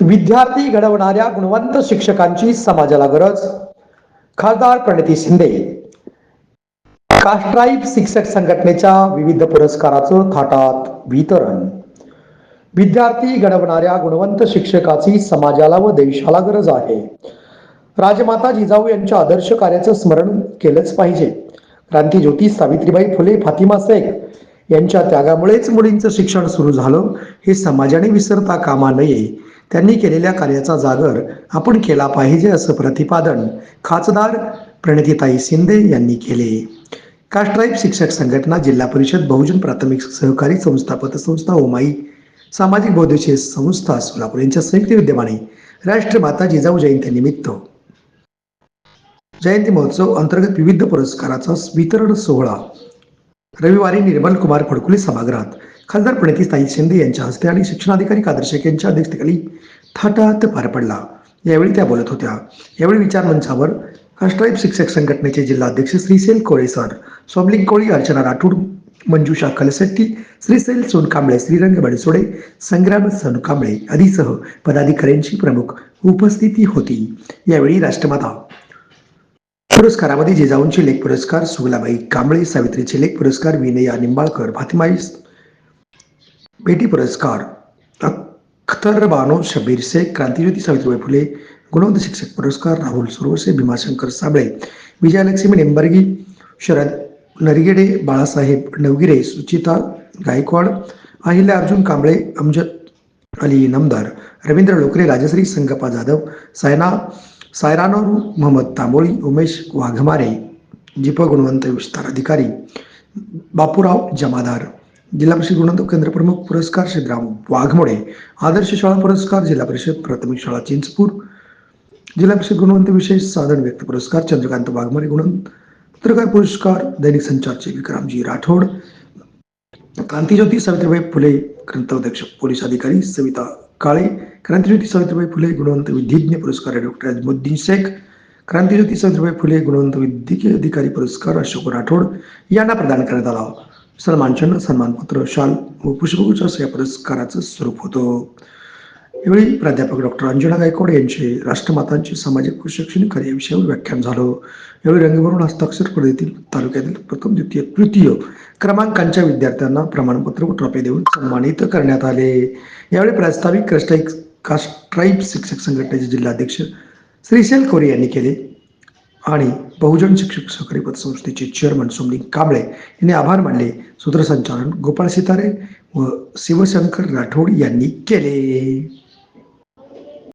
विद्यार्थी घडवणाऱ्या गुणवंत शिक्षकांची समाजाला गरज. खासदार प्रणिती शिंदे. कास्ट्राईब शिक्षक संघटनेच्या विविध पुरस्काराचं थाटात वितरण. विद्यार्थी घडवणाऱ्या गुणवंत शिक्षकाची समाजाला व देशाला गरज आहे. राजमाता जिजाऊ यांच्या आदर्श कार्याचं स्मरण केलंच पाहिजे. क्रांती ज्योती सावित्रीबाई फुले फातिमा शेख यांच्या त्यागामुळेच मुलींचं शिक्षण सुरू झालं. हे समाजाने विसरता कामा नये. त्यांनी केलेल्या कार्याचा जागर आपण केला पाहिजे असं प्रतिपादन खासदार प्रणितीताई शिंदे यांनी केले. कास्ट्राईब शिक्षक संघटना जिल्हा परिषद बहुजन प्राथमिक सहकारी संस्था पतसंस्था ओमाई सामाजिक बौद्धिक संस्था सोलापूर यांच्या संयुक्त विद्यमाने राष्ट्रमाता जिजाऊ जयंतीनिमित्त जयंती महोत्सव अंतर्गत विविध पुरस्काराचा वितरण सोहळा. रविवारी निर्मल कुमार फडकुले सभागृहात खासदार प्रणितीताई शिंदे यांच्या हस्ते आणि शिक्षणाधिकारी कादर शेख यांच्या अध्यक्षतेखाली थाटात पार पडला. यावेळी त्या बोलत होत्या. यावेळी विचार मंचावर कास्ट्राईब शिक्षक संघटनेचे जिल्हाध्यक्ष श्रीसेल कोळे सर सोमलिंग कोळी अर्चना राठोड मंजुषा कलसेट्टी श्रीसेल सोनकांबळे श्रीरंग बडसोडे संग्राम सोनकांबळे आदीसह पदाधिकाऱ्यांची प्रमुख उपस्थिती होती. यावेळी राष्ट्रमाता पुरस्कारामध्ये जिजाऊंचे लेख पुरस्कार सुगलाबाई कांबळे सावित्रीचे लेख पुरस्कार विनया निंबाळकर फातिमाई बेटी पुरस्कार अख्तर बानो शबीर शेख क्रांतीज्योती सावित्रीबाई फुले। गुणवंत शिक्षक पुरस्कार राहुल सुरवसे भीमाशंकर साबळे। विजयलक्ष्मी निंबर्गी शरद नरगेडे बाळासाहेब नवगिरे सुचिता गायकवाड अहिल्या अर्जुन कांबळे अमजद अली नमदार रवींद्र लोकरे राजश्री संगप्पा जाधव सायना सायरानोर मोहम्मद तांबोळी उमेश वाघमारे दीप गुणवंत विस्तार अधिकारी बापूराव जमादार। जिल्हा परिषद गुणवंत केंद्र प्रमुख पुरस्कार श्रीराम वाघमोडे आदर्श शाळा पुरस्कार जिल्हा परिषद प्राथमिक शाळा चिंचपूर जिल्हा परिषद गुणवंत विशेष साधन व्यक्त पुरस्कार चंद्रकांत वाघमोडे गुणवंत पत्रकार पुरस्कार दैनिक संचारचे विक्रमजी राठोड क्रांतीज्योती सावित्रीबाई फुले ग्रंथाध्यक्ष पोलीस अधिकारी सविता काळे क्रांतीज्योती सावित्रीबाई फुले गुणवंत विधिज्ञ पुरस्कार डॉक्टर अजमुद्दीन शेख क्रांतीज्योती सावित्रीबाई फुले गुणवंत वैद्यकीय अधिकारी पुरस्कार अशोक राठोड यांना प्रदान करण्यात आला. सन्मानचिन्ह सन्मानपत्र शाल व पुष्पगुच्छ असं या पुरस्काराचं स्वरूप होतं. यावेळी प्राध्यापक डॉक्टर अंजना गायकवाड यांचे राष्ट्रमातांचे सामाजिक व शैक्षणिक कार्य विषयावर व्याख्यान झालं. यावेळी रंगभरून हस्ताक्षर स्पर्धेतील तालुक्यातील प्रथम द्वितीय तृतीय क्रमांकांच्या विद्यार्थ्यांना प्रमाणपत्र व ट्रॉफी देऊन सन्मानित करण्यात आले. यावेळी प्रास्ताविक कास्ट्राईक कास्ट्राईब शिक्षक संघटनेचे जिल्हाध्यक्ष श्रीशैल कोरे यांनी केले आणि बहुजन शिक्षक सहकारी पतसंस्थेचे चेअरमन सोमलिंग कांबळे यांनी आभार मानले. सूत्रसंचालन गोपाळ सितारे व शिवशंकर राठोड यांनी केले.